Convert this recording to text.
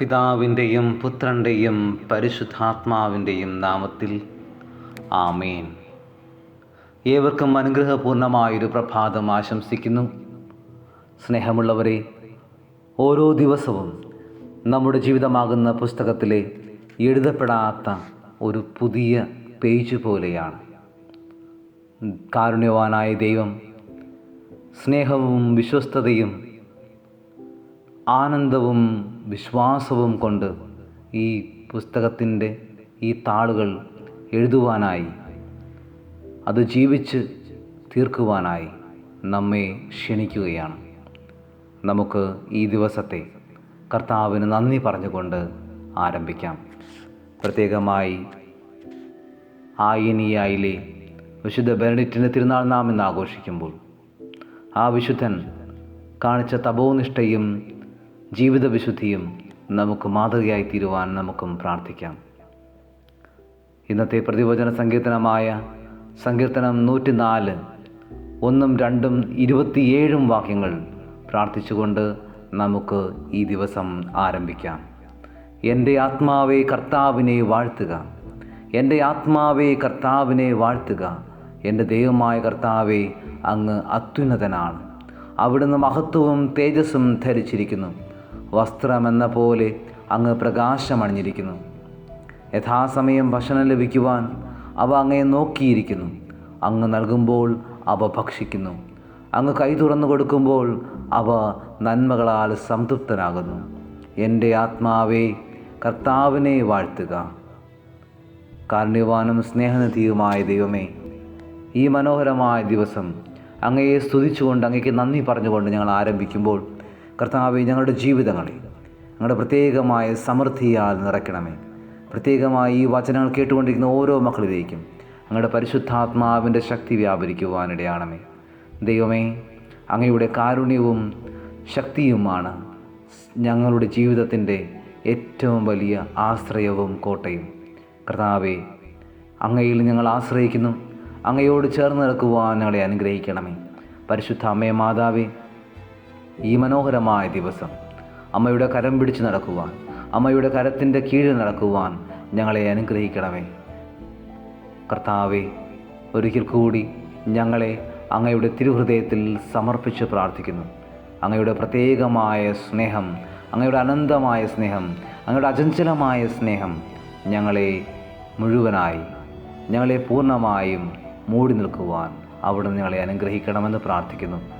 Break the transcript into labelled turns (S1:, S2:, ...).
S1: പിതാവിന്റെയും പുത്രന്റെയും പരിശുദ്ധാത്മാവിന്റെയും നാമത്തിൽ ആമേൻ. ഏവർക്കും അനുഗ്രഹപൂർണമായൊരു പ്രഭാതം ആശംസിക്കുന്നു. സ്നേഹമുള്ളവരെ ഓരോ ദിവസവും നമ്മുടെ ജീവിതമാകുന്ന പുസ്തകത്തിലെ എഴുതപ്പെടാത്ത ഒരു പുതിയ പേജ് പോലെയാണ്. കാരുണ്യവാനായ ദൈവം സ്നേഹവും വിശ്വസ്തതയും ആനന്ദവും വിശ്വാസവും കൊണ്ട് ഈ പുസ്തകത്തിന്റെ ഈ താളുകൾ എഴുതുവാനായി അത് ജീവിച്ച് തീർക്കുവാനായി നമ്മെ ക്ഷണിക്കുകയാണ്. നമുക്ക് ഈ ദിവസത്തെ കർത്താവിന് നന്ദി പറഞ്ഞുകൊണ്ട് ആരംഭിക്കാം. പ്രത്യേകമായി ആയിനിയായിലെ വിശുദ്ധ ബെനഡിറ്റിന്റെ തിരുനാൾ നാം ഇന്ന് ആഘോഷിക്കുമ്പോൾ ആ വിശുദ്ധൻ കാണിച്ച തപോനിഷ്ഠയും ജീവിത വിശുദ്ധിയും നമുക്ക് മാതൃകയായി തീരുവാൻ നമുക്കും പ്രാർത്ഥിക്കാം. ഇന്നത്തെ പ്രതിവചന സങ്കീർത്തനമായ സങ്കീർത്തനം നൂറ്റിനാല് ഒന്നും രണ്ടും ഇരുപത്തിയേഴും വാക്യങ്ങൾ പ്രാർത്ഥിച്ചുകൊണ്ട് നമുക്ക് ഈ ദിവസം ആരംഭിക്കാം. എന്റെ ആത്മാവെ കർത്താവിനെ വാഴ്ത്തുക. എന്റെ ആത്മാവെ കർത്താവിനെ വാഴ്ത്തുക. എന്റെ ദൈവമായ കർത്താവെ അങ്ങ് അത്യുന്നതനാണ്. അവിടുന്ന് മഹത്വവും തേജസ്സും ധരിച്ചിരിക്കുന്നു. വസ്ത്രമെന്ന പോലെ അങ്ങ് പ്രകാശമണിഞ്ഞിരിക്കുന്നു. യഥാസമയം ഭക്ഷണം ലഭിക്കുവാൻ അവ അങ്ങയെ നോക്കിയിരിക്കുന്നു. അങ്ങ് നൽകുമ്പോൾ അവ ഭക്ഷിക്കുന്നു. അങ്ങ് കൈ തുറന്നു കൊടുക്കുമ്പോൾ അവ നന്മകളാൽ സംതൃപ്തനാകുന്നു. എന്റെ ആത്മാവെ കർത്താവിനെ വാഴ്ത്തുക. കാരുണ്യവാനും സ്നേഹനിധിയുമായ ദൈവമേ ഈ മനോഹരമായ ദിവസം അങ്ങയെ സ്തുതിച്ചുകൊണ്ട് അങ്ങയ്ക്ക് നന്ദി പറഞ്ഞുകൊണ്ട് ഞങ്ങൾ ആരംഭിക്കുമ്പോൾ കർത്താവെ ഞങ്ങളുടെ ജീവിതങ്ങളെ ഞങ്ങളുടെ പ്രത്യേകമായ സമൃദ്ധിയാൽ നിറയ്ക്കണമേ. പ്രത്യേകമായി ഈ വചനങ്ങൾ കേട്ടുകൊണ്ടിരിക്കുന്ന ഓരോ മക്കളിലേക്കും ഞങ്ങളുടെ പരിശുദ്ധാത്മാവിന്റെ ശക്തി വ്യാപരിക്കുവാനിടയാണമേ. ദൈവമേ അങ്ങയുടെ കാരുണ്യവും ശക്തിയുമാണ് ഞങ്ങളുടെ ജീവിതത്തിന്റെ ഏറ്റവും വലിയ ആശ്രയവും കോട്ടയും. കർത്താവെ അങ്ങയിൽ ഞങ്ങൾ ആശ്രയിക്കുന്നു. അങ്ങയോട് ചേർന്ന് നിൽക്കുവാൻ ഞങ്ങളെ അനുഗ്രഹിക്കണമേ. പരിശുദ്ധ അമ്മയെ മാതാവേ ഈ മനോഹരമായ ദിവസം. അമ്മയുടെ കരം പിടിച്ച് നടക്കുവാൻ അമ്മയുടെ കരത്തിന്റെ കീഴിൽ നടക്കുവാൻ ഞങ്ങളെ അനുഗ്രഹിക്കണമേ. കർത്താവെ ഒരിക്കൽ കൂടി ഞങ്ങളെ അങ്ങയുടെ തിരുഹൃദയത്തിൽ സമർപ്പിച്ച് പ്രാർത്ഥിക്കുന്നു. അങ്ങയുടെ പ്രത്യേകമായ സ്നേഹം അങ്ങയുടെ അനന്തമായ സ്നേഹം അങ്ങയുടെ അചഞ്ചലമായ സ്നേഹം ഞങ്ങളെ മുഴുവനായി ഞങ്ങളെ പൂർണമായും മൂടി നിൽക്കുവാൻ അവിടെ ഞങ്ങളെ അനുഗ്രഹിക്കണമെന്ന് പ്രാർത്ഥിക്കുന്നു.